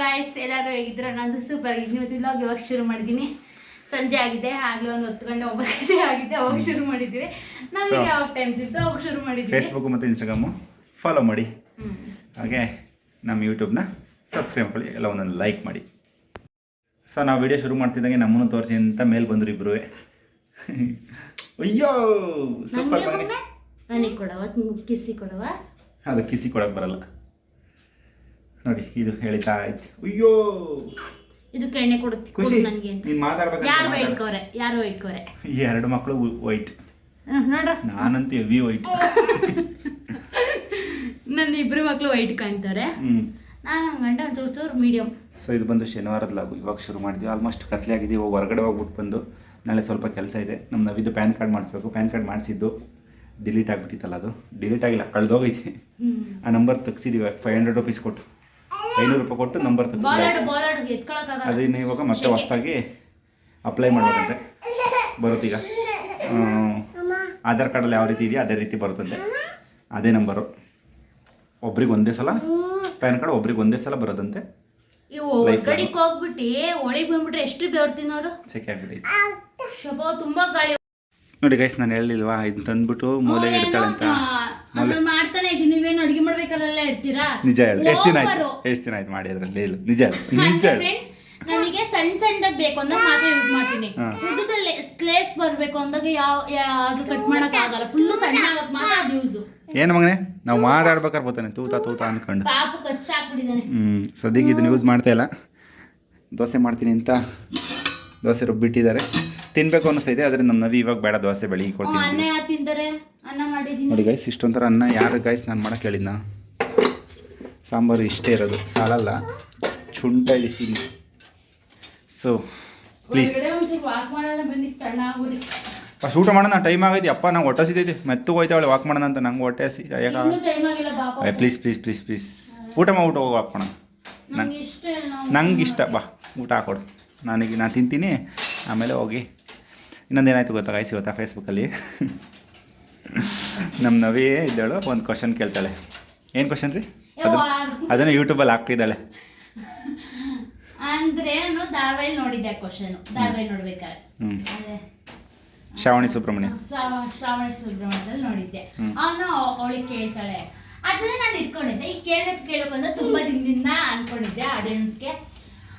Guys ಎಲ್ಲರೂ ಹೇಗಿದ್ರು? ನಂದು ಸೂಪರ್ ಆಗಿದ್ದೀನಿ ಇವತ್ತು ವ್ಲಾಗ್ ಇವಾಗ ಶುರು ಮಾಡಿದ್ದೀನಿ ಸಂಜೆ ಆಗಿದೆ. ಆಗಲೇ ಒಂದು ಹತ್ತು ಗಂಟೆ ಒಂಬತ್ತು ಗಂಟೆ ಆಗಿದೆ. ಅವಾಗ ಶುರು ಮಾಡಿದ್ವಿ. ನಮಗೆ ಯಾವ ಟೈಮ್ ಸಿಕ್ತು ಅವಾಗ ಶುರು ಮಾಡಿದ್ವಿ. ಫೇಸ್ಬುಕ್ ಮತ್ತು ಇನ್ಸ್ಟಾಗ್ರಾಮು ಫಾಲೋ ಮಾಡಿ. ಹಾಗೆ ನಮ್ಮ ಯೂಟ್ಯೂಬ್ನ ಸಬ್ಸ್ಕ್ರೈಬ್ ಮಾಡಿ ಎಲ್ಲ ಒಂದೊಂದು ಲೈಕ್ ಮಾಡಿ. ಸೊ ನಾವು ವಿಡಿಯೋ ಶುರು ಮಾಡ್ತಿದ್ದಂಗೆ ನಮ್ಮನ್ನು ತೋರಿಸಿ ಅಂತ ಮೇಲೆ ಬಂದರು ಇಬ್ಬರು ಅಯ್ಯೋ ಸೂಪರ್? ನನಗೆ ಕೊಡವ ಕಿಸಿ ಕೊಡವ. ಅದು ಕಿಸಿ ಕೊಡಕ್ಕೆ ಬರಲ್ಲ. ನೋಡಿ ಇದು ಹೇಳ್ತಾ ಆಯ್ತು. ಅಯ್ಯೋ! ಇದು ಕೆಣ್ಣೆ ಕೊಡುತ್ತೆ ಕೊಡು ಖುಷಿ. ನನಗೆ ಅಂತ. ನೀನು ಯಾರು ಮಾತಾಡ್ಬೇಕು ಯಾರು ಇಟ್ಕೋರೆ ಈ ಎರಡು ಮಕ್ಕಳು ವೈಟ್. ನೋಡ್ರ. ನಾನಂತೂ ಹೆವಿ ವೈಟ್. ನನ್ನ ಇಬ್ರು ಮಕ್ಕಳು ವೈಟ್ ಕಾಣ್ತಾರೆ. ನಾನು ಗಂಡ ಚೂರು ಚೂರು ಮೀಡಿಯಂ ಸೊ ಇದು ಬಂದು ಶನಿವಾರದ ಲಾಗು. ಇವಾಗ ಶುರು ಮಾಡಿದ್ವಿ. ಆಲ್ಮೋಸ್ಟ್ ಕತ್ಲೆ ಆಗಿದೆ. ಇವಾಗ ಹೊರಗಡೆ ಹೋಗ್ಬಿಟ್ಟು ಬಂದು ನಾಳೆ ಸ್ವಲ್ಪ ಕೆಲಸ ಇದೆ. ನಮ್ಮ ನವಿದು ಪ್ಯಾನ್ ಕಾರ್ಡ್ ಮಾಡಿಸ್ಬೇಕು. ಪ್ಯಾನ್ ಕಾರ್ಡ್ ಮಾಡಿಸಿದ್ದು ಡಿಲೀಟ್ ಆಗಿಬಿಟ್ಟಿತ್ತಲ್ಲ ಅದು. ಡಿಲೀಟ್ ಆಗಿಲ್ಲ ಕಳೆದೋಗೈತಿ. ಆ ನಂಬರ್ ತೆಗ್ಸಿದ್ದೀವಿ ಫೈವ್ ಹಂಡ್ರೆಡ್ ರುಪೀಸ್ ಕೊಟ್ಟು. ಐನೂರು ರೂಪಾಯಿ ಕೊಟ್ಟು ನಂಬರ್ ಅದನ್ನ ಇವಾಗ ಮತ್ತೆ ಹೊಸ್ದಾಗಿ ಅಪ್ಲೈ ಮಾಡಬೇಕಂತೆ. ಬರುತ್ತೀಗ. ಆಧಾರ್ ಕಾರ್ಡಲ್ಲಿ ಯಾವ ರೀತಿ ಇದೆಯೋ ಅದೇ ರೀತಿ ಬರುತ್ತಂತೆ. ಅದೇ ನಂಬರು ಒಬ್ರಿಗೆ ಒಂದೇ ಸಲ ಪ್ಯಾನ್ ಕಾರ್ಡ್ ಒಬ್ರಿಗೆ ಒಂದೇ ಸಲ ಬರೋದಂತೆ. ಹೋಗ್ಬಿಟ್ಟು ಒಳಗೆ ಬಂದ್ಬಿಟ್ರೆ ಎಷ್ಟು ಬೇರ್ತೀನಿ ನೋಡು ಸೆಕೆ ಆಗ್ಬಿಟ್ಟೈತೆ ಶಬ ತುಂಬಾ ಗಾಳಿ ನೋಡಿ ಗೈಸ್ ನಾನು ಹೇಳಿಲ್ವಾ? ಇದನ್ನ ತಂದ್ಬಿಟ್ಟು ಮೂಲೆಗೆ ಇಡ್ತಾಳೆ ಅಂತ. ಅದ್ರಲ್ಲಿ ಮಾಡ್ತಾನೆ ಇದೀನಿ ನೀವೇನು ಅಡಿಗೆ ಮಾಡ್ಬೇಕಾರೆಲ್ಲ ಇರ್ತೀರಾ? ನಿಜ ಹೇಳು. ಎಷ್ಟು ದಿನ ಆಯ್ತು. ಎಷ್ಟು ದಿನ ಆಯ್ತು ಮಾಡಿ ಅದ್ರಲ್ಲಿ? ಹೇಳು. ನಿಜ ಹೇಳು. ನಿಜ ಹೇಳು. ಫ್ರೆಂಡ್ಸ್ ನನಗೆ ಸಣ್ಣ ಸಣ್ಣದಾಗ ಬೇಕು ಅಂದಾಗ ಮಾತ್ರ ಯೂಸ್ ಮಾಡ್ತೀನಿ. ಉದ್ದದಲ್ಲಿ ಸ್ಲೇಸ್ ಬರಬೇಕು ಅಂದಾಗ ಯಾವ ಯಾವ್ದು ಕಟ್ ಮಾಡಕ್ ಆಗಲ್ಲ. ಫುಲ್ ಸಣ್ಣ ಆಗಕ್ ಮಾತ್ರ ಅದು ಯೂಸ್ ಏನು ಮಗನೇ? ನಾವು ಮಾತಾಡ್ಬೇಕಾದ್ರೆ ಬರ್ತಾನೆ. ತೂತ ತೂತ ಅನ್ಕೊಂಡು. ಪಾಪು ಕಚ್ಚಾಕ್ಬಿಟ್ಟಿದ್ದಾನೆ. ಹ್ಞೂ ಸದ್ಯಕ್ಕೆ ಇದನ್ನ ಯೂಸ್ ಮಾಡ್ತಾ ಇಲ್ಲ. ದೋಸೆ ಮಾಡ್ತೀನಿ ಅಂತ ದೋಸೆ ರುಬ್ಬಿಟ್ಟಿದ್ದಾರೆ. ತಿನ್ಬೇಕು ಅನಿಸ್ತೈತೆ ಆದರೆ ನಮ್ಮ ನವಿ ಇವಾಗ ಬೇಡ ದೋಸೆ ಬೆಳಿಗ್ಗೆ ಹ್ಮ್, ಕೊಡ್ತೀನಿ ನೋಡಿ ಗೈಸ್ ಇಷ್ಟೊಂಥರ ಅನ್ನ ಯಾರು ಗೈಸ್ ನಾನು ಮಾಡಕ್ಕೆ ಹೇಳಿದ್ನ? ಸಾಂಬಾರು ಇಷ್ಟೇ ಇರೋದು ಸಾಲಲ್ಲ ಚುಂಟ ಇದೆ ಸೊ ಪ್ಲೀಸ್ ಫಸ್ಟ್ ಊಟ ಮಾಡೋಣ ಟೈಮ್ ಆಗೈತಿ. ಅಪ್ಪ ನಂಗೆ ಹೊಟ್ಟೆ ಸಿದ್ದೈತಿ ಮೆತ್ತಗೆ ಹೋಯ್ತಾವಳೆ ವಾಕ್ ಮಾಡೋಣ ಅಂತ ನಂಗೆ ಹೊಟ್ಟೆ ಸಿ ಯಾಕ ಪ್ಲೀಸ್ ಪ್ಲೀಸ್ ಪ್ಲೀಸ್ ಪ್ಲೀಸ್ ಊಟ ಮಾಡ್ಬಿಟ್ಟು ಹೋಗಿ ವಾಕ್ ಮಾಡೋಣ ನಂಗೆ ಇಷ್ಟ ಬಾ ಊಟ ಹಾಕೊಡು. ನನಗೆ ನಾನು ತಿಂತೀನಿ ಆಮೇಲೆ ಹೋಗಿ ಇನ್ನೊಂದೇನಾಯ್ತು ಗೊತ್ತಾ ಗಾಯ್ಸ್ ಇವತ್ತಾ ಫೇಸ್ಬುಕ್ಕಲ್ಲಿ ನಮ್ಮ ನವಿ ಇದ್ದಾಳು ಒಂದು ಕ್ವಶನ್ ಕೇಳ್ತಾಳೆ. ಏನು ಕ್ವಶನ್ ರೀ? ಅದು? ಅದನ್ನು ಯೂಟ್ಯೂಬಲ್ಲಿ ಹಾಕ್ತಿದ್ದಾಳೆ. ಅಂದ್ರೆ ಏನು ಧಾರಾವಾಹಿ ನೋಡಿದ್ದೆ ಕ್ವಶನ್ ಧಾರಾವಾಹಿ ನೋಡ್ಬೇಕಾದ್ರೆ. ಶ್ರಾವಣಿ ಸುಬ್ರಹ್ಮಣ್ಯ. ಶ್ರಾವಣಿ ಸುಬ್ರಹ್ಮಣ್ಯದಲ್ಲಿ ನೋಡಿದ್ದೆ. ಅವನು ಅವಳಿಗೆ ಕೇಳ್ತಾಳೆ. ಅದನ್ನ ನಾನು ಇಟ್ಕೊಂಡಿದ್ದೆ. ಈ ಕೇಳಕ್ ಕೇಳಕ್ ಅಂತ ತುಂಬಾ ದಿನದಿಂದ ಅನ್ಕೊಂಡಿದ್ದೆ ಆಡಿಯನ್ಸ್ಗೆ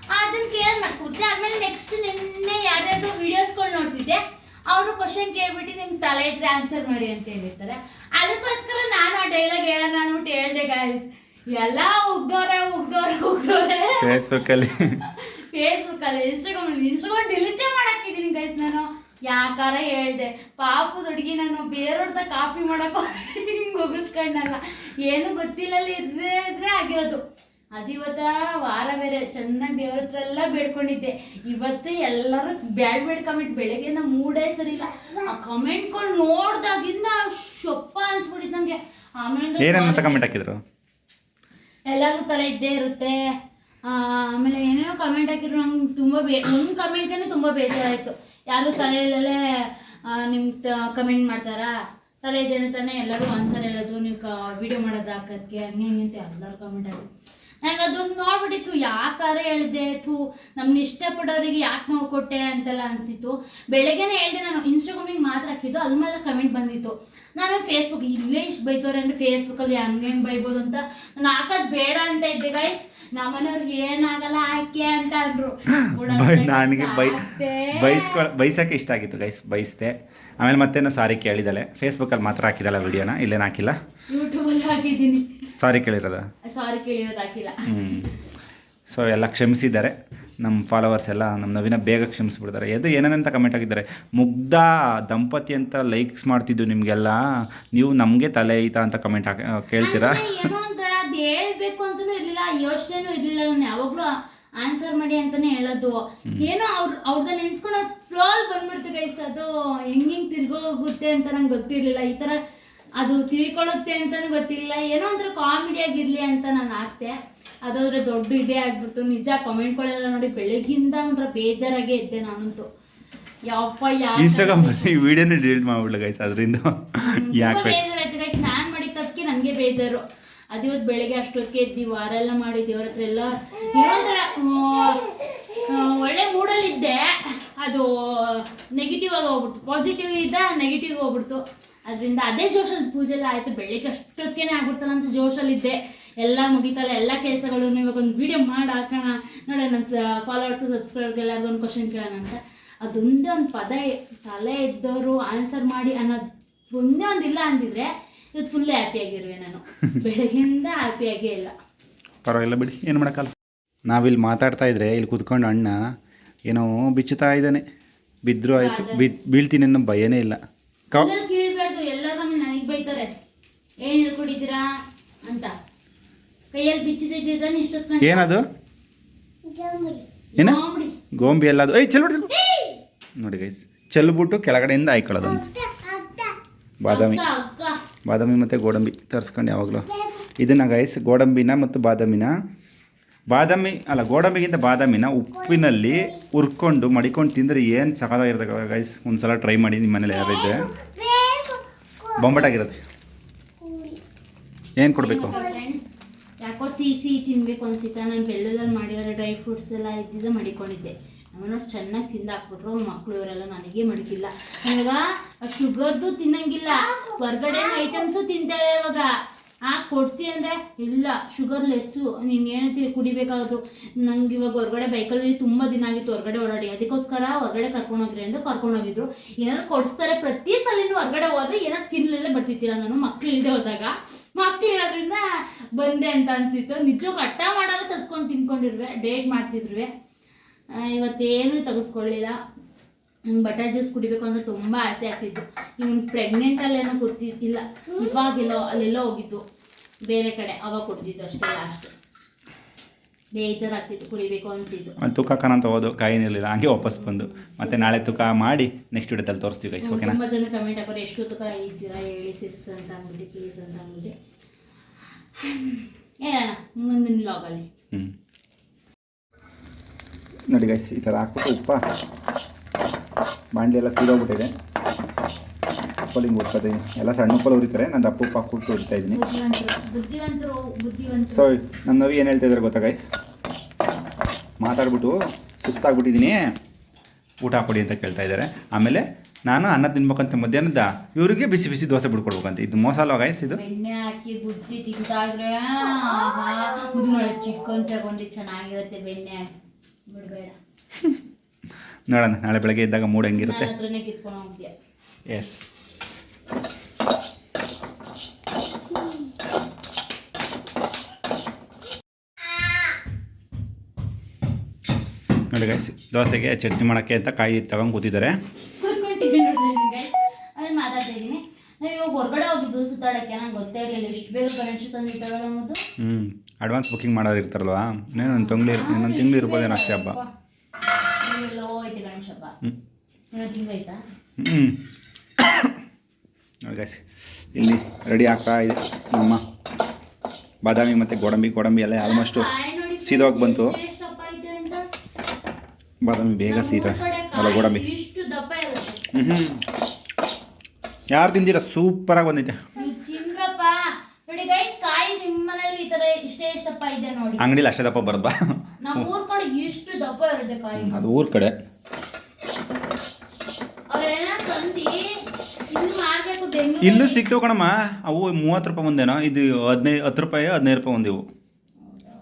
ಅದನ್ನ ಕೇಳಕ್ ಮಾಡ್ಕೊಡ್ತಿದ್ದೆ ಆಮೇಲೆ ನೆಕ್ಸ್ಟ್ ನಿನ್ನೆ ಯಾರ್ಯಾರ್ದು ವಿಡಿಯೋಸ್ಗಳು ನೋಡ್ತಿದ್ದೆ. ಅವರು ಕ್ವಶನ್ ಕೇಳ್ಬಿಟ್ಟು ನಿಮ್ಗೆ ತಲೆ ಇದ್ರೆ ಆನ್ಸರ್ ಮಾಡಿ ಅಂತ ಹೇಳಿರ್ತಾರೆ. ಅದಕ್ಕೋಸ್ಕರ ನಾನು ಆ ಡೈಲಾಗ್ ಹೇಳೋಣ ಅಂದ್ಬಿಟ್ಟು ಹೇಳ್ದೆ ಗಾಯ್ಸ್ ಎಲ್ಲ ಉಗ್ದೋರೆ ಉಗ್ದೋರೆ ಉಗ್ದೋರೆ ಫೇಸ್ಬುಕ್ಕಲ್ಲಿ ಫೇಸ್ಬುಕ್ ಅಲ್ಲಿ ಇನ್ಸ್ಟಾಗ್ರಾಮ್ ಅಲ್ಲಿ ಇನ್ಸ್ಟಾಗ್ರಾಮ್ ಡಿಲೀಟೇ ಮಾಡಾಕಿದ್ದೀನಿ ಗೈಸ್ ನಾನು. ಯಾಕಾರ ಹೇಳ್ದೆ. ಪಾಪದ ಹುಡುಗಿ ನಾನು ಬೇರೆಯವ್ರದ ಕಾಪಿ ಮಾಡಕ್ ಹಿಂಗೆ ಮುಗಿಸ್ಕೊಂಡಲ್ಲ. ಏನು ಗೊತ್ತಿಲ್ಲ ಇದ್ರೆ ಇದ್ರೆ ಆಗಿರೋದು. ಅದು ಇವತ್ತ ವಾರ ಬೇರೆ ಚೆನ್ನಾಗಿ ದೇವ್ರ ಹತ್ರ ಎಲ್ಲ ಬೇಡ್ಕೊಂಡಿದ್ದೆ. ಇವತ್ತು ಎಲ್ಲರೂ ಬ್ಯಾಡ್ ಬ್ಯಾಡ್ ಕಮೆಂಟ್ ಬೆಳಗ್ಗೆ ಮೂಡೇ ಸರಿ ಇಲ್ಲ ಆ ಕೊಂಡು ನೋಡ್ದಾಗಿಂದ ಶೊಪ್ಪ ಅನ್ಸ್ಬಿಟ್ಟಿದ್ ನಂಗೆ. ಆಮೇಲೆ ಏನಂತ ಕಮೆಂಟ್ ಹಾಕಿದ್ರು? ಎಲ್ಲರಿಗೂ ತಲೆ ಇದ್ದೇ ಇರುತ್ತೆ. ಆ, ಆಮೇಲೆ ಏನೇನೋ ಕಮೆಂಟ್ ಹಾಕಿದ್ರು ನಂಗೆ ತುಂಬ ಬೇ ಒಂದು ಕಮೆಂಟ್ಗೆ ತುಂಬ ಬೇಜಾರಾಯಿತು. ಯಾರು ತಲೆಯಲ್ಲೇ ನಿಮ್ಮ ಕಮೆಂಟ್ ಮಾಡ್ತಾರಾ? ತಲೆ ಇದ್ದೇನೆ ತಾನೇ ಎಲ್ಲರೂ ಆನ್ಸರ್ ಹೇಳೋದು ನೀವು ಕ ವಿಡಿಯೋ ಮಾಡೋದು ಹಾಕೋದಕ್ಕೆ ಹಂಗೆ ಹಿಂಗೆ ಅಂತ ಎಲ್ಲರೂ ಕಮೆಂಟ್ ಹಾಕಿ ನಂಗೆ ಅದೊಂದು ನೋಡ್ಬಿಟ್ಟಿತ್ತು ಯಾಕಾರ ಹೇಳಿದೆ ಥೂ ನಮ್ಮನ್ನ ಇಷ್ಟಪಡೋರಿಗೆ ಯಾಕೆ ನೋಡ್ಕೊಟ್ಟೆ ಅಂತೆಲ್ಲ ಅನಿಸ್ತಿತ್ತು. ಬೆಳಗ್ಗೆನೇ ಹೇಳಿದೆ ನಾನು ಇನ್ಸ್ಟಾಗ್ರಾಮಿಗೆ ಮಾತ್ರ ಹಾಕಿದ್ದು ಅಲ್ಲಿ ಮಾತ್ರ ಕಮೆಂಟ್ ಬಂದಿತ್ತು. ನಾನು ಫೇಸ್ಬುಕ್ ಇಲ್ಲೇ ಇಷ್ಟು ಬೈತವ್ರೆ ಅಂದರೆ ಫೇಸ್ಬುಕ್ಕಲ್ಲಿ ಹಂಗೆ ಹೆಂಗೆ ಬೈಬೋದು ಅಂತ. ನಾನು ಹಾಕೋದು ಬೇಡ ಅಂತ ಇದ್ದೆ ಗೈಸ್ ನಮ್ಮನೆಯವ್ರಿಗೆ ಏನಾಗಲ್ಲ ಆಕೆ ಅಂತ ಅಂದ್ರು. ನನಗೆ ಬೈ ಬೈಸ್ಕೊ ಬೈಸೋಕ್ಕೆ ಇಷ್ಟ ಆಗಿತ್ತು ಗೈಸ್ ಬೈಸ್ದೆ. ಆಮೇಲೆ ಮತ್ತೇನೋ ಸಾರಿ ಕೇಳಿದಾಳೆ ಫೇಸ್ಬುಕ್ಕಲ್ಲಿ ಮಾತ್ರ ಹಾಕಿದಾಳೆ ವಿಡಿಯೋನ. ಇಲ್ಲೇನು ಹಾಕಿಲ್ಲ. ಯೂಟ್ಯೂಬಲ್ಲಿ ಹಾಕಿದ್ದೀನಿ. ಸಾರಿ ಕೇಳಿರೋದ? ಸಾರಿ ಕೇಳಿರೋದು ಹಾಕಿಲ್ಲ. ಹ್ಞೂ ಸೊ ಎಲ್ಲ ಕ್ಷಮಿಸಿದ್ದಾರೆ. ನಮ್ಮ ಫಾಲೋವರ್ಸ್ ಎಲ್ಲ ನಮ್ಮ ನವೀನ ಬೇಗ ಕ್ಷಮಿಸ್ಬಿಡ್ತಾರೆ. ಎದು ಏನೇನಂತ ಕಮೆಂಟ್ ಆಗಿದ್ದಾರೆ ಮುಗ್ಧ ದಂಪತಿ ಅಂತ ಲೈಕ್ಸ್ ಮಾಡ್ತಿದ್ದು ನಿಮಗೆಲ್ಲ. ನೀವು ನಮಗೆ ತಲೆ ಐತಾ ಅಂತ ಕಮೆಂಟ್ ಹಾಕಿ ಕೇಳ್ತೀರಾ? ಏನೋ ಒಂಥರ ಅದು ಹೇಳ್ಬೇಕು ಅಂತಾನೂ ಇರಲಿಲ್ಲ. ಯೋಚನೆನೂ ಇರಲಿಲ್ಲ. ನಾನು ಯಾವಾಗ್ಲೂ ಆನ್ಸರ್ ಮಾಡಿ ಅಂತಾನೆ ಹೇಳೋದು. ಏನೋ ಅವ್ರ ಅವ್ರದ್ದು ನೆನ್ಸ್ಕೊಂಡು ಫ್ಲೋ ಅಲ್ಲಿ ಬಂದ್ಬಿಡ್ತು ಗೈಸ್ ಅದು ಹೆಂಗ್ ಹೆಂಗ್ ತಿರ್ಗೋಗುತ್ತೆ ಅಂತ ನಂಗೆ ಗೊತ್ತಿರ್ಲಿಲ್ಲ. ಈ ತರ ಅದು ತಿಳ್ಕೊಳ್ಳುತ್ತೆ ಅಂತಾನು ಗೊತ್ತಿಲ್ಲ. ಏನೋ ಒಂಥರ ಕಾಮಿಡಿ ಆಗಿರ್ಲಿ ಅಂತ ನಾನು ಆಗ್ತೆ. ಅದಾದ್ರೆ ದೊಡ್ಡ ಇದೇ ಆಗ್ಬಿಡ್ತು. ನಿಜ ಕಾಮೆಂಟ್ಗಳೆಲ್ಲ ನೋಡಿ ಬೆಳಗ್ಗಿಂದ ಒಂಥರ ಬೇಜಾರಾಗೇ ಇದ್ದೆ ನಾನಂತೂ. ಯಾವಪ್ಪ ಯಾಕೆ ಇನ್ಸ್ಟಾಗ್ರಾಮ್ ಈ ವಿಡಿಯೋನೇ ಡಿಲೀಟ್ ಮಾಡ್ಬಿಡ್ಲ ಗೈಸ್ ಅದರಿಂದ. ಯಾಕೆ ಬೇಜಾರಾಯ್ತು ಗೈಸ್ ನಾನು ಮಾಡಿದ ತಪ್ಪಿಗೆ ನನಗೆ ಬೇಜಾರು. ಅದು ಇವತ್ತು ಬೆಳಗ್ಗೆ ಅಷ್ಟೊತ್ತಿಗೆ ಎದ್ದು ವಾರ ಎಲ್ಲ ಮಾಡಿ ದೇವ್ರ ಹತ್ರ ಎಲ್ಲ ಏನೋ ಒಂಥರ ಒಳ್ಳೆ ಮೂಡಲ್ಲಿದ್ದೆ ಅದು ನೆಗೆಟಿವ್ ಆಗಿ ಹೋಗ್ಬಿಡ್ತು. ಪಾಸಿಟಿವ್ ಇದ್ದ ನೆಗೆಟಿವ್ ಹೋಗ್ಬಿಡ್ತು. ಅದರಿಂದ ಅದೇ ಜೋಶಲ್ಲಿ ಪೂಜೆ ಎಲ್ಲ ಆಯಿತು. ಬೆಳಿಗ್ಗೆ ಅಷ್ಟೊತ್ತಿಗೆ ಆಗ್ಬಿಡ್ತಲ್ಲ ಅಂತ ಜೋಶಲ್ಲಿದ್ದೆ. ಎಲ್ಲ ಮುಗಿತಲ್ಲ ಎಲ್ಲ ಕೆಲಸಗಳು ಇವಾಗ ಒಂದು ವಿಡಿಯೋ ಮಾಡಿ ಹಾಕೋಣ. ನೋಡೋಣ ನನ್ನ ಫಾಲೋವರ್ಸು ಸಬ್ಸ್ಕ್ರೈಬರ್ಗೆ ಎಲ್ಲರಿಗೂ ಒಂದು ಕ್ವಶನ್ ಕೇಳೋಣ ಅಂತ. ಅದೊಂದೇ ಒಂದು ಪದ ತಲೆ ಇದ್ದವರು ಆನ್ಸರ್ ಮಾಡಿ ಅನ್ನೋದು ಒಂದೇ ಒಂದು ಇಲ್ಲ ಅಂದಿದ್ರೆ ಇವತ್ತು ಫುಲ್ ಹ್ಯಾಪಿಯಾಗಿರುವೆ ನಾನು. ಬೆಳಗ್ಗೆಯಿಂದ ಹ್ಯಾಪಿಯಾಗೇ ಇಲ್ಲ. ಪರವಾಗಿಲ್ಲ ಬಿಡಿ ಏನು ಮಾಡೋಕ್ಕಲ್ಲ. ನಾವಿಲ್ಲಿ ಮಾತಾಡ್ತಾ ಇದ್ರೆ ಇಲ್ಲಿ ಕೂತ್ಕೊಂಡು ಅಣ್ಣ ಏನೋ ಬಿಚ್ಚುತ್ತಾ ಇದ್ದಾನೆ. ಬಿದ್ದರೂ ಆಯಿತು ಬಿ ಬೀಳ್ತೀನಿ ಅನ್ನೋ ಭಯನೇ ಇಲ್ಲ. ಕಾ ಎಲ್ಲರೂ ಕೇಳಬಾರ್ದು ಎಲ್ಲರೂ ನನಗೆ ಬೈತಾರೆ ಏನು ಹೇಳ್ಕೊಂಡಿದ್ದೀರಾ ಅಂತ. ಕೈಯಲ್ಲಿ ಬಿಚ್ಚಿದ್ದಾನೆ ಇಷ್ಟೊತ್ತು ಏನದು? ಏನು? ಗೋಂಬಿ. ಎಲ್ಲ ಅದು ಏಯ್ ಚೆಲ್ಬಿಟ್ಟು ನೋಡಿ ಗೈಸ್ ಚೆಲ್ಬಿಟ್ಟು ಕೆಳಗಡೆಯಿಂದ ಆಯ್ಕೊಳ್ಳೋದಂತೆ ಬಾದಾಮಿ. ಅಕ್ಕ ಅಕ್ಕ. ಬಾದಾಮಿ ಮತ್ತು ಗೋಡಂಬಿ ತರಿಸ್ಕೊಂಡು ಯಾವಾಗಲೂ. ಇದನ್ನು ಗೈಸ್ ಗೋಡಂಬಿನ ಮತ್ತು ಬಾದಾಮಿನ. ಬಾದಾಮಿ ಅಲ್ಲ ಗೋಡಂಬಿಗಿಂತ ಬಾದಾಮಿನ ಉಪ್ಪಿನಲ್ಲಿ ಹುರ್ಕೊಂಡು ಮಡಿಕೊಂಡು ತಿಂದರೆ ಏನು ಸಕಾಲಾಗಿರ್ತಕ್ಕ ಗೈಸ್ ಒಂದ್ಸಲ ಟ್ರೈ ಮಾಡಿ ನಿಮ್ಮ ಮನೇಲಿ ಯಾರು ಇದ್ದರೆ ಬೊಂಬಟಾಗಿರುತ್ತೆ. ಏನು ಕೊಡಬೇಕು? ಯಾಕೋ ಸಿಹಿ ಸಿಹಿ ತಿನ್ಬೇಕು ಅನ್ಸಿತ್ತ. ನಾನು ಬೆಲ್ಲದಲ್ಲಿ ಮಾಡಿರೋ ಡ್ರೈ ಫ್ರೂಟ್ಸ್ ಎಲ್ಲ ಇದ್ದಿದ್ದ ಮಡಿಕೊಂಡಿದ್ದೆ. ಅವನು ಚೆನ್ನಾಗಿ ತಿಂದಾಕ್ಬಿಟ್ರು. ಮಕ್ಕಳು ಇವರೆಲ್ಲ ನನಗೆ ಮಡಿಕಿಲ್ಲ. ಇವಾಗ ಶುಗರ್ದು ತಿನ್ನಂಗಿಲ್ಲ. ಹೊರ್ಗಡೆ ಐಟಮ್ಸು ತಿಂತಾರೆ ಇವಾಗ. ಆ ಕೊಡ್ಸಿ ಅಂದರೆ ಇಲ್ಲ, ಶುಗರ್ ಲೆಸ್ಸು ನೀನು ಏನಂತೀರಿ? ಕುಡಿಬೇಕಾದ್ರು. ನಂಗೆ ಇವಾಗ ಹೊರಗಡೆ ಬೈಕಲ್ಲಿ ತುಂಬ ದಿನ ಆಗಿತ್ತು. ಹೊರಗಡೆ ಓಡಾಡಿ. ಅದಕ್ಕೋಸ್ಕರ ಹೊರಗಡೆ ಕರ್ಕೊಂಡೋಗ್ರಿ ಅಂತ ಕರ್ಕೊಂಡೋಗಿದ್ರು ಏನಾದ್ರು ಕೊಡಿಸ್ತಾರೆ ಪ್ರತಿ ಸಲಿನೂ ಹೊರಗಡೆ ಹೋದ್ರೆ ಏನಾದ್ರು ತಿನ್ನಲೇ ಬರ್ತಿದ್ದೀರ ನಾನು ಮಕ್ಳು ಇಲ್ಲದೆ ಹೋದಾಗ. ಮಕ್ಳು ಇರೋದ್ರಿಂದ ಬಂದೆ ಅಂತ ಅನ್ಸಿತ್ತು. ನಿಜ ಅಟ್ಟ ಮಾಡೋದು ತರ್ಸ್ಕೊಂಡು ತಿನ್ಕೊಂಡಿರ್ವೆ ಡೇಟ್ ಮಾಡ್ತಿದ್ರುವೆ. ಇವತ್ತೇನು ತೆಗೆಸ್ಕೊಳ್ಳಿಲ್ಲ ನಂಗೆ ಬಟರ್ ಜ್ಯೂಸ್ ಕುಡಿಬೇಕು ಅಂದ್ರೆ ತುಂಬ ಆಸೆ ಆಗ್ತಿತ್ತು. ಇವ್ನು ಪ್ರೆಗ್ನೆಂಟಲ್ಲೇನೋ ಕೊಡ್ತಿದ್ದಿಲ್ಲ ಇವಾಗೆಲ್ಲೋ ಅಲ್ಲೆಲ್ಲೋ ಹೋಗಿದ್ದು. ಬೇರೆ ಕಡೆ, ಅವಾಗ ಕೊಡ್ತಿದ್ದು ಅಷ್ಟೇ ಲಾಸ್ಟ್ ಬೇಜಾರು ಆಗ್ತಿತ್ತು ಕುಡಿಬೇಕು ಅಂತಿದ್ದು. ಅಲ್ಲಿ ತೂಕ ಹಾಕೋಣ ಹೋದು ಕಾಯಿ ಇರಲಿಲ್ಲ ಹಂಗೆ ವಾಪಸ್ ಬಂದು. ಮತ್ತೆ ನಾಳೆ ತುಕ ಮಾಡಿ ನೆಕ್ಸ್ಟ್ ವಿಡಿಯೋದಲ್ಲಿ ತೋರಿಸ್ತೀವಿ ಗೈಸ್ ಓಕೆನಾ ತುಂಬ ಜನ ಕಮೆಂಟ್ ಹಾಕೋರು ಎಷ್ಟು ತೂಕ ಇದ್ದೀರಾ? ಹೇಳಿ ಸಿಸ್ ಅಂತ ಅಂದ್ಬಿಟ್ಟು ಪ್ಲೀಸ್ ಅಂತ ಅಂದ್ಬಿಟ್ಟು. ಹೇಳೋಣ ಮುಂದಿನ ಲಾಗಲ್ಲಿ ಹ್ಞೂ ನೋಡಿ ಗೈಸ್ ಈ ಥರ ಹಾಕ್ಬಿಟ್ಟು ಉಪ್ಪ ಬಾಂಡ್ಲಿ ಎಲ್ಲ ಸೀದೋಗ್ಬಿಟ್ಟಿದೆ. ಉಪ್ಪಲ್ಲಿ ಹಿಂಗೆ ಹುಡ್ಕೋತೀನಿ ಎಲ್ಲ ಸಣ್ಣ ಉಪ್ಪಲ್ಲಿ ಹುರಿತಾರೆ ನಾನು ಅಪ್ಪ ಉಪ್ಪು ಹಾಕ್ಬಿಟ್ಟು ಹುಡ್ತಾ ಇದ್ದೀನಿ ಸೊ ನಮ್ಮ ನವಿ ಏನು ಹೇಳ್ತಾ ಇದ್ದಾರೆ ಗೊತ್ತಾ ಗೈಸ್ ಮಾತಾಡ್ಬಿಟ್ಟು ಸುಸ್ತಾಗ್ಬಿಟ್ಟಿದ್ದೀನಿ. ಊಟ ಕೊಡಿ ಅಂತ ಕೇಳ್ತಾ ಇದ್ದಾರೆ. ಆಮೇಲೆ ನಾನು ಅನ್ನ ತಿನ್ಬೇಕಂತ ಮಧ್ಯಾಹ್ನದ ಇವರಿಗೆ ಬಿಸಿ ಬಿಸಿ ದೋಸೆ ಬಿಡ್ಕೊಡ್ಬೇಕಂತ ಇದು ಮೋಸ ಅಲ್ವಾ ಗೈಸ್ ಇದು ಹಾಕಿ ತಗೊಂಡು ಚೆನ್ನಾಗಿರುತ್ತೆ ಬೆಣ್ಣೆ. ಹಾಕಿ ಬಿಡಬೇಡ. ನೋಡೋಣ ನಾಳೆ ಬೆಳಗ್ಗೆ ಇದ್ದಾಗ ಮೂಡ್ ಹೆಂಗಿರುತ್ತೆ? ಎಸ್ ನೋಡಿ ಗೈಸ್ ದೋಸೆಗೆ ಚಟ್ನಿ ಮಾಡೋಕ್ಕೆ ಅಂತ ಕಾಯಿ ತಗೊಂಡು ಕೂತಿದ್ದಾರೆ. ಹ್ಞೂ ಅಡ್ವಾನ್ಸ್ ಬುಕ್ಕಿಂಗ್ ಮಾಡೋರು ಇರ್ತಾರಲ್ವಾ? ಇನ್ನೇನು ಒಂದು ತಿಂಗಳು ಇನ್ನೊಂದು ತಿಂಗಳು ಇರ್ಬೋದೇನೋ ಅಷ್ಟೇ ಹಬ್ಬ. ಹ್ಞೂ ನೋಡಿ ಗೈಸ್ ಇಲ್ಲಿ ರೆಡಿ ಆಗ್ತಾ ಇದೆ ನಮ್ಮ ಬಾದಾಮಿ ಮತ್ತು ಗೋಡಂಬಿ. ಗೋಡಂಬಿ ಎಲ್ಲ ಆಲ್ಮೋಸ್ಟು ಸೀದೋಗಿ ಬಂತು ಎಷ್ಟು ದಪ್ಪ ಐತೆ ಅಂತ ಬಾದಾಮಿ ಬೇಗ ಸೀತ. ಅಲ್ಲ ಗೋಡಂಬಿ ಹ್ಞೂ ಯಾರು ತಿಂದಿರ? ಸೂಪರಾಗಿ ಬಂದೈತೆ. ಅಂಗಡಿಲಿ ಅಷ್ಟೇ ದಪ್ಪ ಬರೋದಾ ಅದು ಊರ್ ಕಡೆ. ಇಲ್ಲೂ ಸಿಗ್ತೇವೆ ಕಣಮ್ಮ. ಅವು ಮೂವತ್ತು ರೂಪಾಯಿ ಒಂದೇನೋ ಇದು ಹದಿನೈದು ಹತ್ತು ರೂಪಾಯಿ ಹದಿನೈದು ರೂಪಾಯಿ ಒಂದಿವು.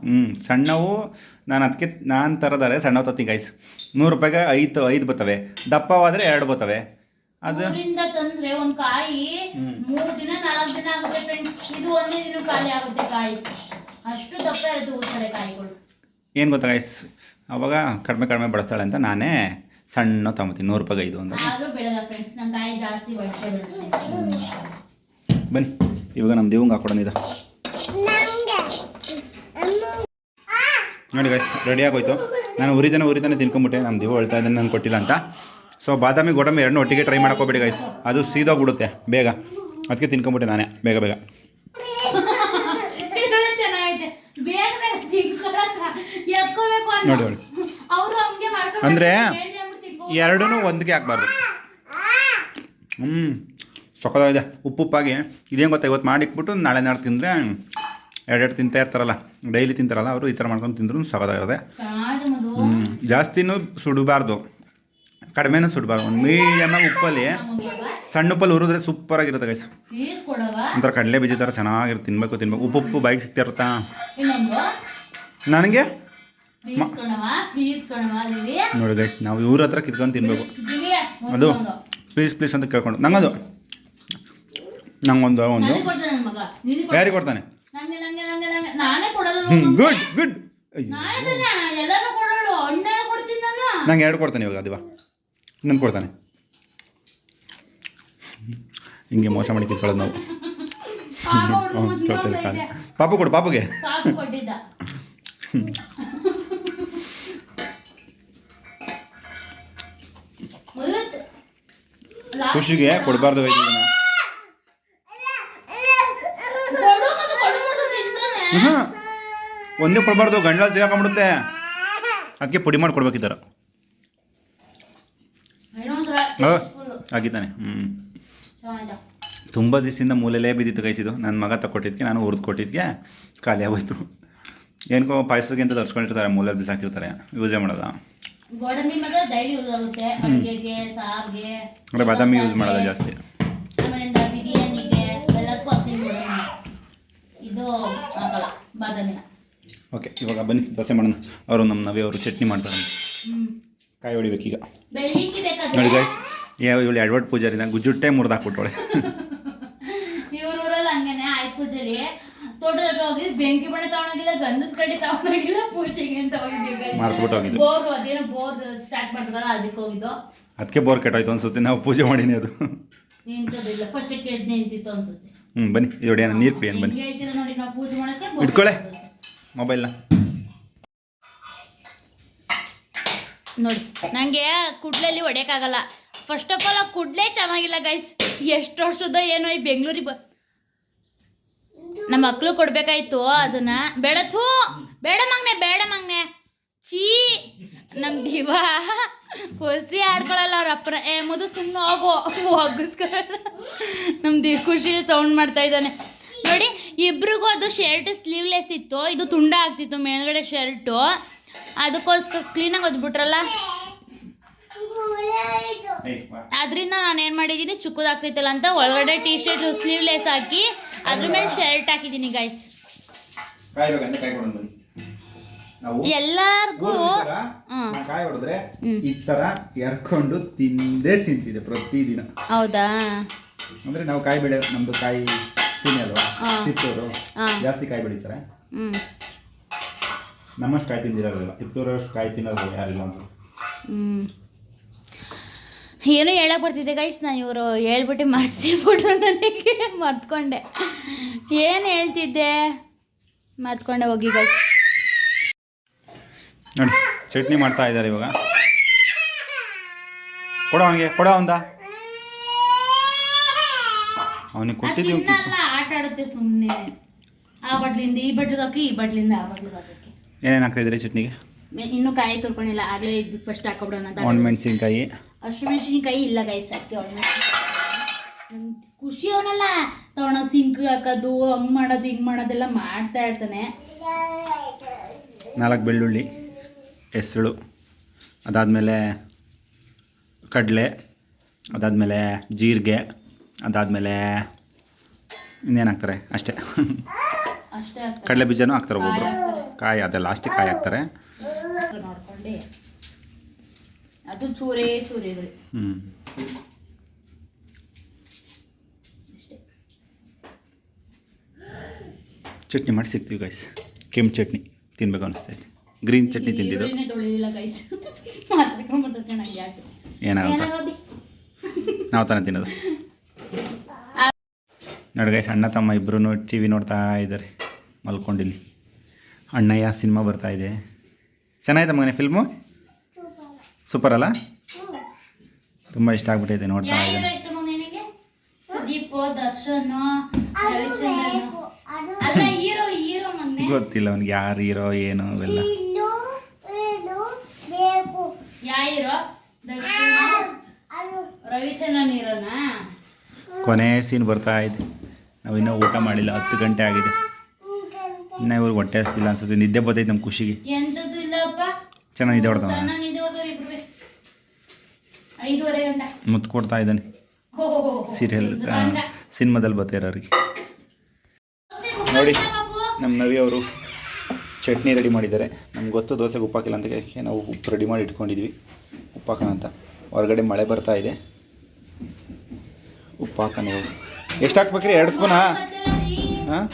ಹ್ಞೂ ಸಣ್ಣವು ನಾನು ಅದಕ್ಕೆ ನಾನು ತರೋದಾರೆ ಸಣ್ಣ ತತ್ತಿ ಗೈಸ್ ನೂರು ರೂಪಾಯಿಗೆ ಐದು ಐದು ಬರ್ತವೆ. ದಪ್ಪವಾದರೆ ಎರಡು ಬರ್ತವೆ. ಅದು ಊರಿಂದ ತಂದ್ರೆ ಒಂದ್ ಕಾಯಿ ಮೂರು ದಿನ ನಾಲ್ಕು ದಿನ ಆಗುತ್ತೆ ಫ್ರೆಂಡ್ಸ್ ಇದು ಒಂದೇ ದಿನ ಖಾಲಿ ಆಗುತ್ತೆ ಕಾಯಿ. ಅಷ್ಟು ದಪ್ಪ ಇರುತ್ತೆ ಊರ್ ಕಡೆ ಕಾಯಿಗಳು. ಏನು ಗೊತ್ತಾ ಗೈಸ್ ಅವಾಗ ಕಡಿಮೆ ಕಡಿಮೆ ಬಳಸ್ತಾಳೆ ಅಂತ ನಾನೇ ಸಣ್ಣ ತಗೊತೀನಿ ನೂರು ರೂಪಾಯಿಗೆ ಐದು ಅಂತ ಆದ್ರೂ ಬಿಡಲ್ಲ ಫ್ರೆಂಡ್ಸ್ ನಾನು ಕಾಯಿ ಜಾಸ್ತಿ ಬಳಸೇ ಬನ್ನಿ ಇವಾಗ ನಮ್ಮ ದೇವಂಗೆ ಹಾಕೊಡೋಣ ಇದು ನೋಡಿ ಗೈಸ್ ರೆಡಿ ಆಗೋಯ್ತು. ನಾನು ಉರಿತಾನೆ ಉರಿತಾನೆ ತಿನ್ಕೊಂಬಿಟ್ಟೆ. ನಮ್ಮ ದಿವ ಹೇಳ್ತಾ ಇದ್ದಾನೆ ನಾನು ಕೊಟ್ಟಿಲ್ಲ ಅಂತ. ಸೊ ಬಾದಾಮಿ ಗೋಡಂಬಿ ಎರಡನ್ನೂ ಒಟ್ಟಿಗೆ ಟ್ರೈ ಮಾಡ್ಕೋಬೇಡಿ ಗೈಸ್ ಅದು ಸೀದೋಗ್ಬಿಡುತ್ತೆ ಬೇಗ. ಅದಕ್ಕೆ ತಿನ್ಕೊಂಬಿಟ್ಟೆ ನಾನೇ ಬೇಗ ಬೇಗ. ನೋಡಿ, ನೋಡಿ. ಅಂದರೆ ಎರಡೂ ಒಂದಿಗೆ ಹಾಕ್ಬಾರ್ದು. ಹ್ಞೂ ಸೊಕ್ಕದಾಗಿದೆ ಉಪ್ಪು ಉಪ್ಪಾಗಿ ಇದೇನು ಗೊತ್ತಾ ಇವತ್ತು ಮಾಡಿಕ್ಬಿಟ್ಟು ನಾಳೆ ನಾಳೆ ತಿಂದರೆ ಎರಡೆರಡು ತಿಂತಾ ಇರ್ತಾರಲ್ಲ ಡೈಲಿ ತಿಂತಾರಲ್ಲ, ಅವರು ಈ ಥರ ಮಾಡ್ಕೊಂಡು ತಿಂದ್ರೂ ಹ್ಞೂ ಜಾಸ್ತಿನೂ ಸುಡಬಾರ್ದು. ಕಡಿಮೆನೂ ಸುಡಬಾರ್ದು. ಒಂದು ಮೀಡಿಯಮಾಗಿ ಉಪ್ಪಲ್ಲಿ ಸಣ್ಣ ಉಪ್ಪಲ್ಲಿ ಹುರಿದ್ರೆ ಸೂಪರಾಗಿರುತ್ತೆ ಗೈಸ್ ಒಂಥರ ಕಡಲೆ ಬೀಜ ಥರ ಚೆನ್ನಾಗಿರುತ್ತೆ, ತಿನ್ಬೇಕು ತಿನ್ಬೇಕು. ಉಪ್ಪು ಉಪ್ಪು ಬಾಯಿಗೆ ಸಿಗ್ತಾ ಇರುತ್ತಾ? ನನಗೆ? ನೋಡಿ ಗೈಸ್ ನಾವು ಇವ್ರ ಹತ್ರ ಕಿತ್ಕೊಂಡು ತಿನ್ಬೇಕು. ಅದು ಪ್ಲೀಸ್ ಪ್ಲೀಸ್ ಅಂತ ಕೇಳ್ಕೊಂಡು. ನಂಗದು. ನಂಗೊಂದು, ಒಂದು. ಯಾರಿಗೆ ಕೊಡ್ತಾನೆ? ನಂಗೆ ನಂಗೆ ನಂಗೆ ನಂಗೆ ನಾನೇ ಕೊಡೋದು ಹ್ಞೂ ಗುಡ್ ಗುಡ್ ತಾನೆ ಎಲ್ಲಾನು ಕೊಡೋಳು ಹಣ್ಣೆಲ್ಲ ಕೊಡ್ತೀನಿ ನಾನು. ನಂಗೆ ಎರಡು ಕೊಡ್ತಾನೆ ಇವಾಗ ಅದಿವಾ. ಇನ್ನೊಂದು ಕೊಡ್ತಾನೆ. ಹಿಂಗೆ ಮೋಸ ಮಾಡಿ ಕಿತ್ಕೊಳ್ಳೋದು ನಾವು. ಪಾಪ ಹುಡ್ಗ ಹ್ಞೂ ಕಾಲು. ಪಾಪು ಕೊಡು ಪಾಪುಗೆ. ಕಾಸು ಕೊಟ್ಟಿದ್ದ. ಮೊದಲು last ಖುಷಿಗೆ ಕೊಡಬಾರ್ದು ಇದನ್ನ ಕೊಡು ಮತ್ತು ಕೊಡು ಮತ್ತು ತಿಂತಾನೆ. ಹ್ಞೂ ಒಂದೇ ಕೊಡಬಾರ್ದು ಗಂಡಲ್ ಸಿಗಾಕೊಂಡ್ಬಿಡುತ್ತೆ. ಅದಕ್ಕೆ ಪುಡಿ ಮಾಡಿ ಕೊಡ್ಬೇಕಿದ್ದಾರೆ. ಆಗಿದ್ದಾನೆ ಹ್ಞೂ. ತುಂಬ ದಿವಸದಿಂದ ಮೂಲೆಯಲ್ಲೇ ಬಿದ್ದಿತ್ತು ಕೈಸಿದ್ದು ನನ್ನ ಮಗ ತಗೊಟ್ಟಿದ್ಕೆ ನಾನು ಹುರಿದು ಕೊಟ್ಟಿದ್ಕೆ ಖಾಲಿ ಆಗೋಯ್ತು. ಏನಕ್ಕೋ ಪಾಯಸಕ್ಕೆ ಅಂತ ತರ್ಸ್ಕೊಂಡಿರ್ತಾರೆ ಮೂಲೆಯಲ್ಲಿ ಬಿಸಾಕಿರ್ತಾರೆ ಯೂಸೇ ಮಾಡೋದ? ಬಾದಾಮಿ ಯೂಸ್ ಮಾಡೋದ ಜಾಸ್ತಿ? ಇದು ಆಗಲ್ಲ ಬಾದಾಮಿನ. ಓಕೆ ಇವಾಗ ಬನ್ನಿ ದೋಸೆ ಮಾಡೋಣ. ಅವರು ನಮ್ಮ ನವಿ ಅವರು ಚಟ್ನಿ ಮಾಡ್ತಾರೆ. ಕಾಯಿ ಹೊಡಿಬೇಕೀಗ ಬೆಳ್ಳಿಂಗಿ ನೋಡಿ ಗೈಸ್ ಯಾವ ಇವಳು ಎಡ್ವರ್ಡ್ ಪೂಜಾರಿನ ಗುಜ್ಜುಟ್ಟೆ ಮುರಿದು ಹಾಕ್ಬಿಟ್ಟವಳೆ ಇವ್ರ ಊರಲ್ಲಿ ಹಂಗೇನೆ ಆಯ್ತು ಪೂಜೆಲಿ ತೋಟದ ಹತ್ರ ಹೋಗಿ ಬೆಂಕಿ ಬಣ್ಣ ತಗೊಂಡೋಗಿಲ್ಲ ಗಂಧದ ಕಡೆ ತಗೊಂಡೋಗಿಲ್ಲ ಪೂಜೆಗೆ ಅಂತ ಹೋಗಿದ್ವಿ ಮಾರ್ತ್ಬಿಟ್ಟು ಹೋಗಿದ್ದು. ಬೋರ್ ಅದೇನೋ ಬೋರ್ ಸ್ಟಾರ್ಟ್ ಮಾಡಿದ್ರಲ್ಲ ಅದಕ್ಕೆ ಹೋಗಿದ್ದು. ಅದಕ್ಕೆ ಬೋರ್ ಕೆಟ್ಟೋಯ್ತು ಅನ್ಸುತ್ತೆ ನಾವು ಪೂಜೆ ಮಾಡೀನಿ ಅದು. ನಿಂತದಿಲ್ಲ ಫಸ್ಟ್ ಕೆಡ್ ನಿಂತಿತ್ತು ಅನ್ಸುತ್ತೆ. ಹ್ಞೂ ಬನ್ನಿ ಇವಡೆನ ನೀರು ಕುಡಿಯೋಣ ಬನ್ನಿ. ನೋಡಿ ಇಟ್ಕೊಳ್ಳೆ. ಮೊಬೈಲ್ನ ನೋಡಿ ನನಗೆ ಕುಡ್ಲಲ್ಲಿ ಹೊಡೆಯೋಕ್ಕಾಗಲ್ಲ. ಫಸ್ಟ್ ಆಫ್ ಆಲ್ ಆ ಕುಡ್ಲೇ ಚೆನ್ನಾಗಿಲ್ಲ ಗೈಸ್ ಎಷ್ಟು ವರ್ಷದ ಏನೋ ಈ ಬೆಂಗಳೂರಿಗೆ ಬ ನಮ್ಮ ಮಕ್ಳು ಕೊಡ್ಬೇಕಾಯ್ತು ಅದನ್ನ. ಬೇಡ ಥೂ ಬೇಡ ಮಗ್ನೆ ಬೇಡ ಮಗ್ನೆ. ಚೀ ನಮ್ಮ ದಿವ. ಒಸಿ ಆಡ್ಕೊಳಲ್ಲ ಅವ್ರ ಅಪ್ಪನ. ಏ ಮುದು ಸುಮ್ಮನೆ ಹೋಗೋ. ಒಗ್ಗಿಸ್ಕೊಳ ನಮ್ದು ಖುಷಿ ಸೌಂಡ್ ಮಾಡ್ತಾ ಇದ್ದಾನೆ. ನೋಡಿ ಇಬ್ರಿಗೂ ಅದು ಶರ್ಟ್ ಸ್ಲೀವ್ಲೆಸ್ ಇತ್ತು. ಇದು ತುಂಡ ಆಗ್ತಿತ್ತು ಮೇಲ್ಗಡೆ ಶರ್ಟು ಅದಕ್ಕೋಸ್ಕರ ಕ್ಲೀನಾಗಿ ಒದ್ಬಿಟ್ರಲ್ಲ ಅದರಿಂದ ನಾನು ಏನು ಮಾಡಿದ್ದೀನಿ ಚಿಕ್ಕದಾಗ್ತೈತಲ್ಲ ಅಂತ ಒಳಗಡೆ ಟೀ ಶರ್ಟ್ ಸ್ಲೀವ್ಲೆಸ್ ಹಾಕಿ ಅದ್ರ ಮೇಲೆ ಶರ್ಟ್ ಹಾಕಿದ್ದೀನಿ ಗೈಸ್ ನಾವು ಎಲ್ಲಾರ್ಗೂ ಕಾಯಿ ಹೊಡೆದ್ರೆ ಈ ತರ ಎರ್ಕೊಂಡು ತಿಂದೇ ತಿಂತಿದೆ ಪ್ರತಿದಿನ. ಹೌದಾ? ಅಂದ್ರೆ ನಾವು ಕಾಯಿ ಬೆಳೆ ನಮ್ದು ಕಾಯಿ ಸೀಮೆ ಅಲ್ವಾ? ಜಾಸ್ತಿ ಕಾಯಿ ಬೆಳಿತಾರೆ. ನಮ್ಮಷ್ಟು ಕಾಯಿ ತಿಂದಿರೋದಿಲ್ಲ ತಿಪ್ಟೂರು ಅಷ್ಟು ಕಾಯಿ ತಿನ್ನೋದು ಯಾರಿಲ್ಲ ಅಂತ ಏನೋ ಹೇಳಕ್ ಬರ್ತಿದ್ದೆ ಗೈಸ್ ನಾನು ಇವರು ಹೇಳ್ಬಿಟ್ಟು ಮರ್ಸಿಬಿಟ್ಟು ನನಗೆ. ಮರ್ತ್ಕೊಂಡೆ. ಏನು ಹೇಳ್ತಿದ್ದೆ? ಮರ್ತ್ಕೊಂಡೆ ಹೋಗಿ ಗೈಸ್ ನೋಡಿ ಚಟ್ನಿ ಮಾಡ್ತಾ ಇದ್ದಾರೆ ಇವಾಗ. ಕೊಡೋ ಅವನಿಗೆ ಕೊಡೋ ಅವಂದ ಅವನಿಗೆ ಕೊಟ್ಟಿದ್ದೀವಿ ಆಟ ಆಡುತ್ತೆ ಸುಮ್ಮನೆ ಆ ಬಟ್ಲಿಂದ ಈ ಬಟ್ಲಿಗೆ ಹಾಕಿ ಈ ಬಟ್ಲಿಂದ ಆ ಬಟ್ಲಿಗೆ ಹಾಕಿ ಏನೇನು ಚಟ್ನಿಗೆ? ಇನ್ನು ಕಾಯಿ ತುರ್ಕೊಂಡಿಲ್ಲ ಆಗಲೇ ಇದು ಫಸ್ಟ್ ಹಾಕೊಬಿಡೋಣ ಅಂತ ಒಣಮೆಣಸಿನ್ಕಾಯಿ ಹಸಿಮೆಣಸಿನ್ಕಾಯಿ ಇಲ್ಲ ಗೈಸ್ ಅದಕ್ಕೆ ಒಣಮೆಣಸಿನ್ಕಾಯಿ ಖುಷಿ ಅವನಲ್ಲ. ತಗೊಂಡೋಗಿ ಸಿಂಕ್ ಹಾಕೋದು ಹಂಗೆ ಮಾಡೋದು ಹಿಂಗೆ ಮಾಡೋದೆಲ್ಲ ಮಾಡ್ತಾ ಇರ್ತಾನೆ. ನಾಲ್ಕು ಬೆಳ್ಳುಳ್ಳಿ. ಹೆಸಳು ಅದಾದಮೇಲೆ ಕಡಲೆ ಅದಾದಮೇಲೆ ಜೀರಿಗೆ ಅದಾದಮೇಲೆ ಇನ್ನೇನು ಹಾಕ್ತಾರೆ ಅಷ್ಟೇ ಅಷ್ಟೇ ಕಡಲೆ ಬೀಜನೂ ಹಾಕ್ತಾರೆ ಒಬ್ಬೊಬ್ರು ಕಾಯಿ ಅದೆಲ್ಲ ಲಾಸ್ಟಿಗೆ ಕಾಯಿ ಹಾಕ್ತಾರೆ ಅದು ಚೂರೇ ಚೂರಿ ಇರಲಿ. ಹ್ಞೂ ಅಷ್ಟೇ. ಚಟ್ನಿ ಮಾಡಿ ಸಿಗ್ತೀವಿ ಗಾಯ್ಸ್ ಕೆಂಪು ಚಟ್ನಿ ತಿನ್ಬೇಕು ಅನಿಸ್ತೈತೆ. ಗ್ರೀನ್ ಚಟ್ನಿ ತಿಂದಿದ್ದು. ಏನಾಗುತ್ತೆ? ನಾವು ತಾನೇ ತಿನ್ನೋದು. ನೋಡಿ ಗೈಸ್ ಅಣ್ಣ ತಮ್ಮ ಇಬ್ಬರು ಟಿ ವಿ ನೋಡ್ತಾ ಇದ್ದಾರೆ. ಮಲ್ಕೊಂಡಿಲ್ಲಿ. ಅಣ್ಣಯ್ಯ ಸಿನಿಮಾ ಬರ್ತಾ ಇದೆ. ಚೆನ್ನಾಗಿದೆ ಮಗನೇ ಫಿಲ್ಮು ಸೂಪರ್ ಅಲ್ಲ? ತುಂಬ ಇಷ್ಟ ಆಗ್ಬಿಟ್ಟೈತೆ ನೋಡ್ತಾ ಇದ್ದೀನಿ. ಗೊತ್ತಿಲ್ಲ ಅವ್ನಿಗೆ ಯಾರು ಹೀರೋ ಏನು ಅವೆಲ್ಲ ಕೊನೆ ಸೀನ್ ಬರ್ತಾ ಇದೆ. ನಾವು ಇನ್ನೂ ಊಟ ಮಾಡಿಲ್ಲ ಹತ್ತು ಗಂಟೆ ಆಗಿದೆ. ಇನ್ನ ಇವ್ರಿಗೆ ಹೊಟ್ಟೆ ಹಸ್ತಿಲ್ಲ ಅನ್ಸುತ್ತೆ. ನಿದ್ದೆ ಬರ್ತೈತೆ ನಮ್ಮ ಖುಷಿಗೆ. ಚೆನ್ನಾಗಿ ನಿದ್ದೆ ಹೊಡ್ತಾವ ಮುತ್ತು ಕೊಡ್ತಾ ಇದ್ದಾನೆ. ಸೀರಿಯಲ್. ಸಿನಿಮಾದಲ್ಲಿ ಬರ್ತಾ ಅವ್ರಿಗೆ ನೋಡಿ. ನಮ್ಮ ನವಿ ಅವರು ಚಟ್ನಿ ರೆಡಿ ಮಾಡಿದ್ದಾರೆ. ನಮ್ಗೆ ಗೊತ್ತು ದೋಸೆಗೆ ಉಪ್ಪಾಕಿಲ್ಲ ಅಂತ ನಾವು ಉಪ್ಪು ರೆಡಿ ಮಾಡಿ ಇಟ್ಕೊಂಡಿದ್ವಿ. ಉಪ್ಪು ಅಂತ. ಹೊರಗಡೆ ಮಳೆ ಬರ್ತಾ ಇದೆ. ಉಪ್ಪು ಹಾಕೋಣ ಇವಾಗ ಎಷ್ಟು ಹಾಕ್ಬೇಕ್ರಿ ಎರಡು ಸ್ಪೂನಾ. ಹಾಂ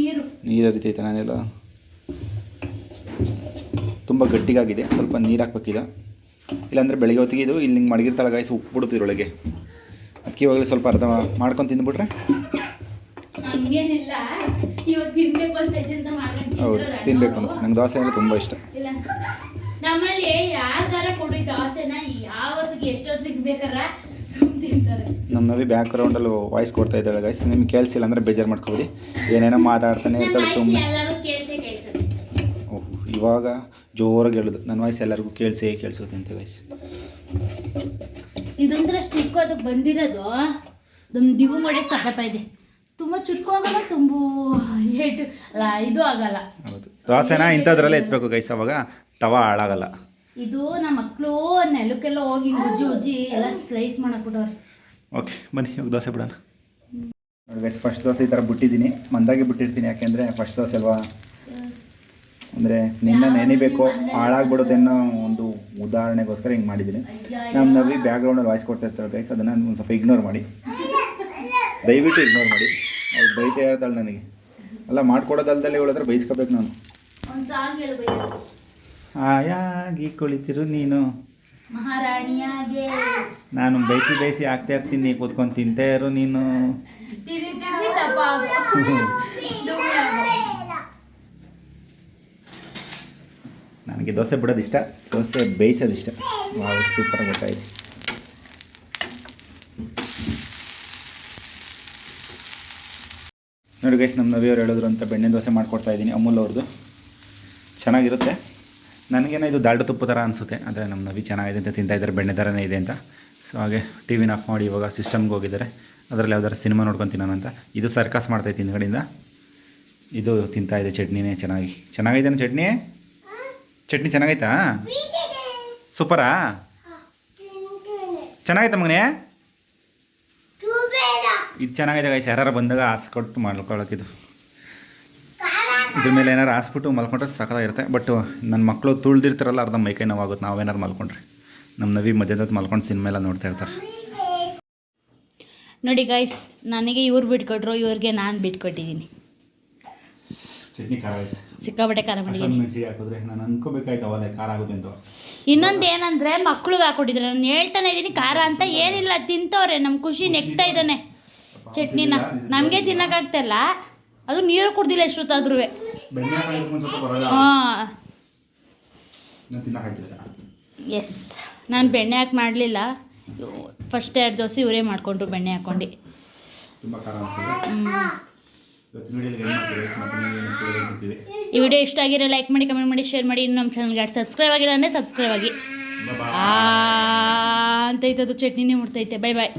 ನೀರು. ಹರಿತೈತೆ ನಾನೆಲ್ಲ. ತುಂಬ ಗಟ್ಟಿಗಾಗಿದೆ. ಸ್ವಲ್ಪ ನೀರು ಹಾಕ್ಬೇಕಿದ. ಇಲ್ಲಾಂದರೆ ಬೆಳಗ್ಗೆ ಹೊತ್ತಿಗೆ ಇದು ಇಲ್ಲಿ ಹಿಂಗೆ ಮಡಗಿರ್ತಾಳೆ ಗಾಯ್ಸ್ ಉಪ್ಪು ಬಿಡುತ್ತೆ ಒಳಗೆ ಅದಕ್ಕೆ ಇವಾಗಲೇ ಸ್ವಲ್ಪ ಅರ್ಧ ಮಾಡ್ಕೊಂಡು ತಿಂದ್ಬಿಟ್ರೆ? ಹೌದು ತಿನ್ನಬೇಕು ತಿನ್ಬೇಕು ಅನಿಸ್ತು ನಂಗೆ ದೋಸೆ ಅಂದರೆ ತುಂಬ ಇಷ್ಟ. ನಮ್ಮಲ್ಲಿ ಯಾರ್ಗಾರ ಕೊಡಿ ದೋಸೆನ ಯಾವತ್ತಿಗೆ ಎಷ್ಟೊತ್ತಿಗೆ ಬೇಕಾರ ಸುಮ್ ತಿಂತಾರೆ. ನಮ್ಮ ನವಿ ಬ್ಯಾಕ್ ಗ್ರೌಂಡಲ್ಲಿ ವಾಯ್ಸ್ ಕೊಡ್ತಾ ಇದ್ದಾಳೆ ಗೈಸ್ ನಿಮ್ಗೆ ಕೇಳಿಸಿಲ್ಲ ಅಂದ್ರೆ ಬೇಜಾರು ಮಾಡ್ಕೋಬಿಡಿ. ಏನೇನೋ ಮಾತಾಡ್ತಾನೆ ಇರ್ತಾಳೆ ಸುಮ್ಮನೆ ಎಲ್ಲರೂ ಕೇಳ್ಸೇ ಕೇಳ್ಸತ್ತೆ. ಓಹ್ ಇವಾಗ ಜೋರಾಗಿ ಹೇಳೋದು. ನನ್ನ ವಾಯ್ಸ್ ಎಲ್ಲರಿಗೂ ಕೇಳಿಸೇ ಕೇಳಿಸುತ್ತೆ ಅಂತ ಗೈಸ್ ಇದೊಂಥರ ಸ್ಟಿಕ್ ಅದಕ್ಕೆ ಬಂದಿರೋದು. ನಮ್ಮ ದಿವು ಮಾಡಿ ಸಖತ್ತ ಇದೆ. ತುಂಬ ಚುಟ್ಕು ಆಗಲ್ಲ ತುಂಬ ಏಟು ಅಲ್ಲ ಇದು ಆಗಲ್ಲ. ಹೌದು. ದೋಸೆನ ಇಂಥದ್ರಲ್ಲೇ ಎತ್ತಬೇಕು ಗೈಸ್ ಅವಾಗ. ತವ ಹಾಳಾಗಲ್ಲ. ಇದು ನಮ್ಮ ಮಕ್ಕಳು ನೆಲಕ್ಕೆಲ್ಲ ಹೋಗಿ ಉಜ್ಜಿ ಉಜ್ಜಿ ಎಲ್ಲ ಸ್ಲೈಸ್ ಮಾಡಕ್ಬಿಟ್ಟವ್ರೆ ಓಕೆ ಬನ್ನಿ ಇವಾಗ ದೋಸೆ ಬಿಡೋಣ. ನೋಡಿ ಗೈಸ್ ಫಸ್ಟ್ ದೋಸೆ ಈ ಥರ ಬಿಟ್ಟಿದ್ದೀನಿ. ಮಂದಾಗಿ ಬಿಟ್ಟಿರ್ತೀನಿ ಯಾಕೆಂದರೆ ಫಸ್ಟ್ ದೋಸೆ ಅಲ್ವಾ? ಅಂದರೆ ನಿನ್ನ ನೆನಿಬೇಕು ಹಾಳಾಗ್ಬಿಡುತ್ತೆ ಅನ್ನೋ ಒಂದು ಉದಾಹರಣೆಗೋಸ್ಕರ ಹಿಂಗೆ ಮಾಡಿದ್ದೀನಿ. ನಮ್ಮ ನವಿ ಬ್ಯಾಕ್ಗ್ರೌಂಡಲ್ಲಿ ವಾಯ್ಸ್ ಕೊಡ್ತಾ ಇರ್ತಾರೆ ಗೈಸ್ ಅದನ್ನು ಒಂದು ಸ್ವಲ್ಪ ಇಗ್ನೋರ್ ಮಾಡಿ. ದಯವಿಟ್ಟು ಇಗ್ನೋರ್ ಮಾಡಿ. ಅವ್ರು ಬೈತಾ ಇರ್ತಾಳೆ ನನಗೆ. ಅಲ್ಲ ಮಾಡ್ಕೊಡೋದಲ್ದಲ್ಲೇ ಹೇಳಿದ್ರೆ ಬೈಸ್ಕೋಬೇಕು ನಾನು. ಆಯಾಗಿ ಕುಳಿತಿರು ನೀನು. ಮಹಾರಾಣಿಯಾಗೆ. ನಾನು ಬೇಯಿಸಿ ಬೇಯಿಸಿ ಆಗ್ತಾ ಇರ್ತೀನಿ ಕೂತ್ಕೊಂಡು ತಿಂತಾ ಇರು ನೀನು. ನನಗೆ ದೋಸೆ ಬಿಡೋದು ಇಷ್ಟ. ದೋಸೆ ಬೇಯಿಸೋದು ಇಷ್ಟ. ವಾವ್ ಸೂಪರ್ ಗೊತ್ತಾಯಿತು. ನೋಡಿ ಗೈಸ್ ನಮ್ಮ ನವಿಯವ್ರು ಹೇಳಿದ್ರು ಅಂತ ಬೆಣ್ಣೆ ದೋಸೆ ಮಾಡ್ಕೊಡ್ತಾ ಇದ್ದೀನಿ ಅಮೂಲ್ ಅವ್ರದ್ದು. ಚೆನ್ನಾಗಿರುತ್ತೆ. ನನಗೇನೋ ಇದು ದಾಲ್ಡ ತುಪ್ಪ ಥರ ಅನಿಸುತ್ತೆ. ಅಂದರೆ ನಮ್ಮ ನವಿ ಚೆನ್ನಾಗಿದೆ ಅಂತ ತಿಂತಾ ಇದ್ದಾರೆ ಬೆಣ್ಣೆ ಥರನೇ ಇದೆ ಅಂತ. ಸೊ ಹಾಗೆ ಟಿ ವಿನ ಆಫ್ ಮಾಡಿ ಇವಾಗ ಸಿಸ್ಟಮ್ಗೆ ಹೋಗಿದ್ದಾರೆ. ಅದರಲ್ಲಿ ಯಾವ್ದಾರು ಸಿನಿಮಾ ನೋಡ್ಕೊಂಡು ತಿನ್ನೋಣ ಅಂತ. ಇದು ಸರ್ಕಸ್ ಮಾಡ್ತೈತೆ ಹಿಂದ್ಗಡೆಯಿಂದ ಇದು ತಿಂತಾ ಇದೆ ಚಟ್ನಿನೇ ಚೆನ್ನಾಗಿ. ಚೆನ್ನಾಗಿದೆ ಚಟ್ನಿ? ಚಟ್ನಿ ಚೆನ್ನಾಗೈತಾ? ಸೂಪರಾ? ಚೆನ್ನಾಗೈತ ಮಗನೇ? ಇದು ಚೆನ್ನಾಗಿದೆ ಗೈಸ್ ಯಾರು ಬಂದಾಗ ಆಸೆ ಕೊಟ್ಟು ಮಾಡ್ಕೊಳಕ್ಕಿದು ಇದ್ರ ಮೇಲೆ ಏನಾರು ಹಾಸ್ಬಿಟ್ಟು ಮಲ್ಕೊಂಡ್ರೆ ಇರುತ್ತೆ. ಬಟ್ ನನ್ನ ಮಕ್ಕಳು ತುಳ್ದಿರ್ತಾರಲ್ಲ ಅರ್ಧ ಮೈಕೈ ನೋವಾಗುತ್ತೆ ನಾವೇನಾರು ಮಲ್ಕೊಂಡ್ರೆ. ನಮ್ಮ ನವಿ ಮಧ್ಯದಲ್ಲಿ ಮಲ್ಕೊಂಡು ಸಿನಿಮಾ ಎಲ್ಲ ನೋಡ್ತಾ ಇರ್ತಾರೆ. ನೋಡಿ ಗೈಸ್ ನನಗೆ ಇವ್ರು ಬಿಟ್ಕೊಟ್ರು ಇವ್ರಿಗೆ ನಾನು ಬಿಟ್ಕೊಟ್ಟಿದ್ದೀನಿ ಚಟ್ನಿ ಖಾರ ಸಿಕ್ಕಾಪಟ್ಟೆ ಖಾರ ಮಾಡಿದ್ದೀನಿ ಮೆಣಸಿಗೆ ಹಾಕಿದ್ರೆ ನಾನು ಅನ್ಕೋಬೇಕಾಯ್ತು ಅವಲ್ಲ ಖಾರ ಆಗುತ್ತೆ ಅಂತ. ಇನ್ನೊಂದು ಏನಂದ್ರೆ ಮಕ್ಕಳು ಹಾಕೊಟ್ಟಿದ್ರೆ. ನಾನು ಹೇಳ್ತಾನೆ ಇದೀನಿ ಖಾರ ಅಂತ ಏನಿಲ್ಲ ತಿಂತವ್ರೆ. ನಮ್ಮ ಖುಷಿ ನೆಕ್ತಾ ಇದ್ದಾನೆ. ಚಟ್ನಿನ. ನಮಗೆ ತಿನ್ನಕ್ಕಾಗ್ತಿಲ್ಲ ಅದು ನೀರು ಕುಡ್ದಿಲ್ಲ ಎಷ್ಟೊತ್ತಾದ್ರೂ. ಹಾಂ. ಎಸ್ ನಾನು ಬೆಣ್ಣೆ ಹಾಕಿ ಮಾಡಲಿಲ್ಲ. ಫಸ್ಟ್ ಎರಡು ದೋಸೆ ಇವರೇ ಮಾಡಿಕೊಂಡ್ರು ಬೆಣ್ಣೆ ಹಾಕ್ಕೊಂಡು ಈ ವಿಡಿಯೋ ಇಷ್ಟ ಆಗಿರೋ ಲೈಕ್ ಮಾಡಿ ಕಮೆಂಟ್ ಮಾಡಿ ಶೇರ್ ಮಾಡಿ. ಇನ್ನು ನಮ್ಮ ಚಾನಲ್ಗೆ ಸಬ್ಸ್ಕ್ರೈಬ್ ಆಗಿಲ್ಲ ಅಂದರೆ ಸಬ್ಸ್ಕ್ರೈಬ್ ಆಗಿ. ಅಂತೈತೆ ಅದು ಚಟ್ನಿನೇ ಮುಡ್ತೈತೆ ಬೈ ಬಾಯ್